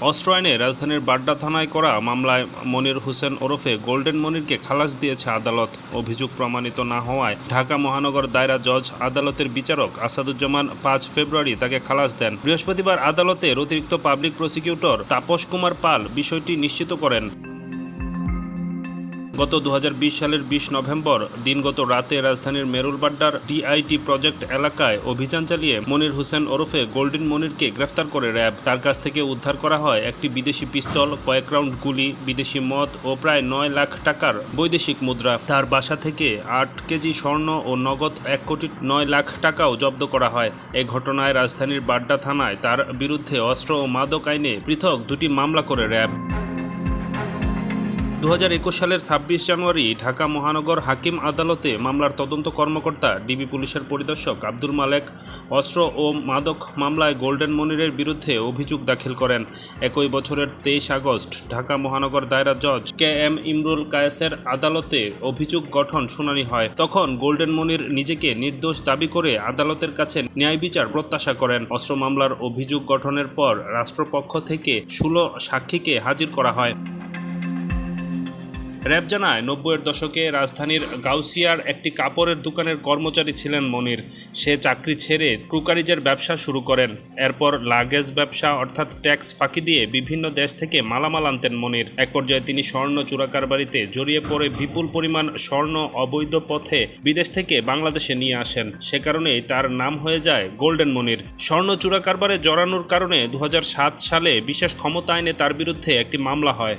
অস্ত্র আইনে রাজধানীর বাড্ডা থানায় করা মামলায় মনির হোসেন ওরফে গোল্ডেন মনিরকে খালাস দিয়েছে আদালত। অভিযোগ প্রমাণিত না হওয়ায় ঢাকা মহানগর দায়রা জজ, আদালতের বিচারক আসাদুজ্জামান পাঁচ ফেব্রুয়ারি তাকে খালাস দেন। বৃহস্পতিবার আদালতের অতিরিক্ত পাবলিক প্রসিকিউটর তাপস কুমার পাল বিষয়টি নিশ্চিত করেন। গত দু হাজার বিশ সালের বিশ নভেম্বর দিনগত রাতে রাজধানীর মেরুলবাড্ডার ডিআইটি প্রজেক্ট এলাকায় অভিযান চালিয়ে মনির হোসেন ওরফে গোল্ডেন মনিরকে গ্রেফতার করে র্যাব। তার কাছ থেকে উদ্ধার করা হয় একটি বিদেশি পিস্তল, কয়েক রাউন্ড গুলি, বিদেশি মদ ও প্রায় নয় লাখ টাকার বৈদেশিক মুদ্রা। তার বাসা থেকে আট কেজি স্বর্ণ ও নগদ এক কোটি নয় লাখ টাকাও জব্দ করা হয়। এ ঘটনায় রাজধানীর বাড্ডা থানায় তার বিরুদ্ধে অস্ত্র ও মাদক আইনে পৃথক দুটি মামলা করে র্যাব। দু হাজার একুশ সালের ছাব্বিশ জানুয়ারি ঢাকা মহানগর হাকিম আদালতে মামলার তদন্ত কর্মকর্তা ডিবি পুলিশের পরিদর্শক আব্দুল মালেক অস্ত্র ও মাদক মামলায় গোল্ডেন মনিরের বিরুদ্ধে অভিযোগ দাখিল করেন। একই বছরের তেইশ আগস্ট ঢাকা মহানগর দায়রা জজ কে এম ইমরুল কায়েসের আদালতে অভিযোগ গঠন শুনানি হয়। তখন গোল্ডেন মনির নিজেকে নির্দোষ দাবি করে আদালতের কাছে ন্যায় বিচার প্রত্যাশা করেন। অস্ত্র মামলার অভিযোগ গঠনের পর রাষ্ট্রপক্ষ থেকে ষোলো সাক্ষীকে হাজির করা হয়। র্যাব জানায় নব্বইয়ের দশকে রাজধানীর গাউসিয়ার একটি কাপড়ের দোকানের কর্মচারী ছিলেন মনির। সে চাকরি ছেড়ে ক্রুকারিজের ব্যবসা শুরু করেন। এরপর লাগেজ ব্যবসা অর্থাৎ ট্যাক্স ফাঁকি দিয়ে বিভিন্ন দেশ থেকে মালামাল আনতেন মনির। এক পর্যায়ে তিনি স্বর্ণ চোরাকারবারিতে জড়িয়ে পড়ে বিপুল পরিমাণ স্বর্ণ অবৈধ পথে বিদেশ থেকে বাংলাদেশে নিয়ে আসেন। সে কারণেই তার নাম হয়ে যায় গোল্ডেন মনির। স্বর্ণ চোরাকারবারে জড়ানোর কারণে দু হাজার সাত সালে বিশেষ ক্ষমতা আইনে তার বিরুদ্ধে একটি মামলা হয়।